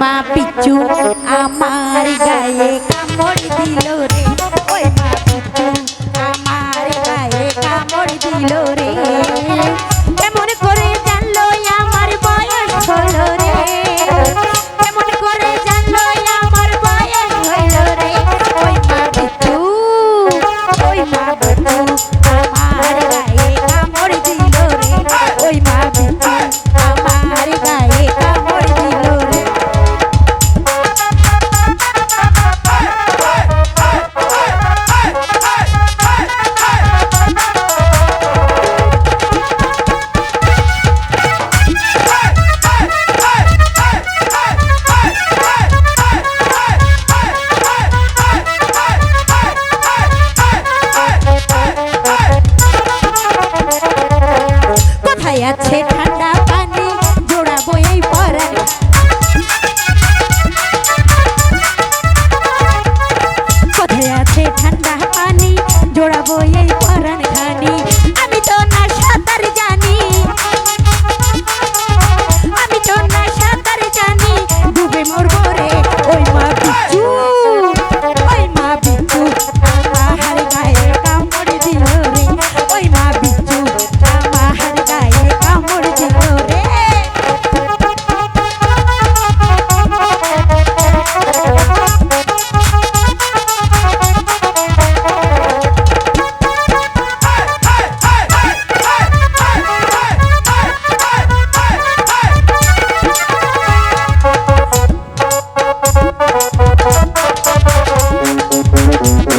মা পিচু আমার গায়ে you.